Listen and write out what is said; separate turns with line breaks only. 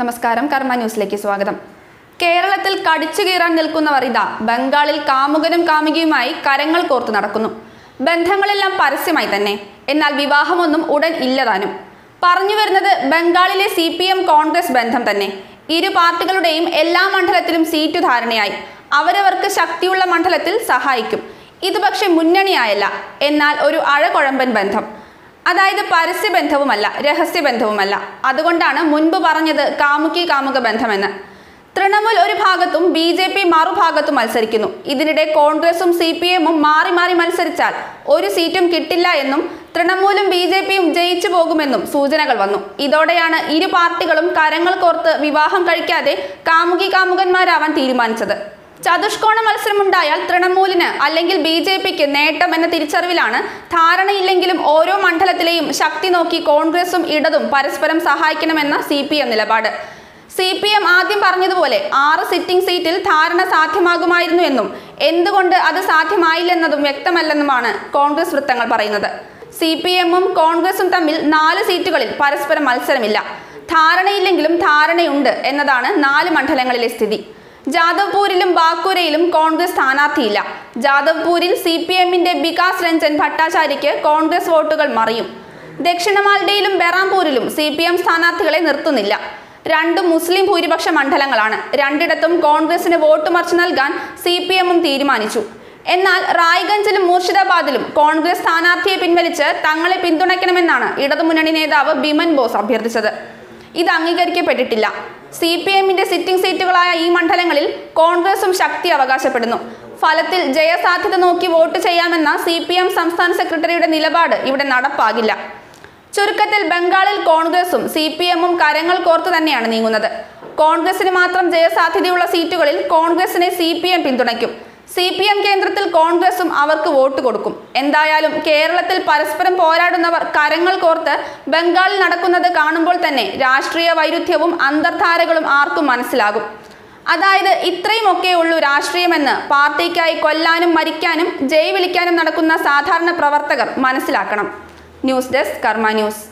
നമസ്കാരം കർമ്മ ന്യൂസിലേക്ക് സ്വാഗതം. കേരളത്തിൽ കടിച്ചു കീറാൻ നിൽക്കുന്നവർ ഇതാ ബംഗാളിൽ കാമുകനും കാമുകിയുമായി കരങ്ങൾ കോർത്തു നടക്കുന്നു. ബന്ധങ്ങളെല്ലാം പരസ്യമായി തന്നെ എന്നാൽ വിവാഹമൊന്നും ഉടൻ ഇല്ലതാനും. പറഞ്ഞു വരുന്നത് ബംഗാളിലെ സി പി എം കോൺഗ്രസ് ബന്ധം തന്നെ. ഇരു പാർട്ടികളുടെയും എല്ലാ മണ്ഡലത്തിലും സീറ്റു ധാരണയായി. അവരവർക്ക് ശക്തിയുള്ള മണ്ഡലത്തിൽ സഹായിക്കും. ഇത് പക്ഷേ മുന്നണിയായല്ല എന്നാൽ ഒരു അഴകുഴമ്പൻ ബന്ധം. അതായത് പരസ്യബന്ധവുമല്ല രഹസ്യബന്ധവുമല്ല. അതുകൊണ്ടാണ് മുൻപ് പറഞ്ഞത് കാമുകി കാമുക ബന്ധമെന്ന്. തൃണമൂൽ ഒരു ഭാഗത്തും ബി ജെ പി മറുഭാഗത്തും മത്സരിക്കുന്നു. ഇതിനിടെ കോൺഗ്രസും സി പി എമ്മും മാറി മാറി മത്സരിച്ചാൽ ഒരു സീറ്റും കിട്ടില്ല എന്നും തൃണമൂലും ബി ജെ പിയും ജയിച്ചു പോകുമെന്നും സൂചനകൾ വന്നു. ഇതോടെയാണ് ഇരു പാർട്ടികളും കരങ്ങൾ കോർത്ത് വിവാഹം കഴിക്കാതെ കാമുകി കാമുകന്മാരാവാൻ തീരുമാനിച്ചത്. ചതുഷ്കോണ മത്സരമുണ്ടായാൽ തൃണമൂലിന് അല്ലെങ്കിൽ ബി ജെ പിക്ക് നേട്ടം എന്ന തിരിച്ചറിവിലാണ് ധാരണയില്ലെങ്കിലും ഓരോ മണ്ഡലത്തിലെയും ശക്തി നോക്കി കോൺഗ്രസും ഇടതും പരസ്പരം സഹായിക്കണമെന്ന സി പി എം നിലപാട്. സി പി എം ആദ്യം പറഞ്ഞതുപോലെ ആറ് സിറ്റിംഗ് സീറ്റിൽ ധാരണ സാധ്യമാകുമായിരുന്നു എന്നും എന്തുകൊണ്ട് അത് സാധ്യമായില്ലെന്നതും വ്യക്തമല്ലെന്നുമാണ് കോൺഗ്രസ് വൃത്തങ്ങൾ പറയുന്നത്. സി പി എമ്മും കോൺഗ്രസും തമ്മിൽ നാല് സീറ്റുകളിൽ പരസ്പരം മത്സരമില്ല. ധാരണയില്ലെങ്കിലും ധാരണയുണ്ട് എന്നതാണ് നാല് മണ്ഡലങ്ങളിലെ സ്ഥിതി. ജാദവ്പൂരിലും ബാക്കൂരയിലും കോൺഗ്രസ് സ്ഥാനാർത്ഥിയില്ല. ജാദവ്പൂരിൽ സി പി എമ്മിന്റെ വികാസ് രഞ്ജൻ ഭട്ടാചാര്യയ്ക്ക് കോൺഗ്രസ് വോട്ടുകൾ മറിയും. ദക്ഷിണ മാൽഡയിലും ബെറാംപൂരിലും സി പി എം സ്ഥാനാർത്ഥികളെ നിർത്തുന്നില്ല. രണ്ടും മുസ്ലിം ഭൂരിപക്ഷ മണ്ഡലങ്ങളാണ്. രണ്ടിടത്തും കോൺഗ്രസിന് വോട്ട് മറിച്ച് നൽകാൻ സി പി എമ്മും തീരുമാനിച്ചു. എന്നാൽ റായ്ഗഞ്ചിലും മൂർഷിദാബാദിലും കോൺഗ്രസ് സ്ഥാനാർത്ഥിയെ പിൻവലിച്ച് തങ്ങളെ പിന്തുണയ്ക്കണമെന്നാണ് ഇടതുമുന്നണി നേതാവ് ബിമൻ ബോസ് അഭ്യർത്ഥിച്ചത്. ഇത് അംഗീകരിക്കപ്പെട്ടിട്ടില്ല. സി പി എമ്മിന്റെ സിറ്റിംഗ് സീറ്റുകളായ ഈ മണ്ഡലങ്ങളിൽ കോൺഗ്രസും ശക്തി അവകാശപ്പെടുന്നു. ഫലത്തിൽ ജയസാധ്യത നോക്കി വോട്ട് ചെയ്യാമെന്ന സി പി എം സംസ്ഥാന സെക്രട്ടറിയുടെ നിലപാട് ഇവിടെ നടപ്പാകില്ല. ചുരുക്കത്തിൽ ബംഗാളിൽ കോൺഗ്രസും സി പി എമ്മും കരങ്ങൾ കോർത്ത് തന്നെയാണ് നീങ്ങുന്നത്. കോൺഗ്രസിന് മാത്രം ജയസാധ്യതയുള്ള സീറ്റുകളിൽ കോൺഗ്രസിനെ സി പി എം പിന്തുണയ്ക്കും. സി പി എം കേന്ദ്രത്തിൽ കോൺഗ്രസും അവർക്ക് വോട്ട് കൊടുക്കും. എന്തായാലും കേരളത്തിൽ പരസ്പരം പോരാടുന്നവർ കരങ്ങൾ കോർത്ത് ബംഗാളിൽ നടക്കുന്നത് കാണുമ്പോൾ തന്നെ രാഷ്ട്രീയ വൈരുദ്ധ്യവും അന്തർധാരകളും ആർക്കും മനസ്സിലാകും. അതായത് ഇത്രയുമൊക്കെ ഉള്ളു രാഷ്ട്രീയമെന്ന് പാർട്ടിക്കായി കൊല്ലാനും മരിക്കാനും ജയ് വിളിക്കാനും നടക്കുന്ന സാധാരണ പ്രവർത്തകർ മനസ്സിലാക്കണം. News desk Karma News.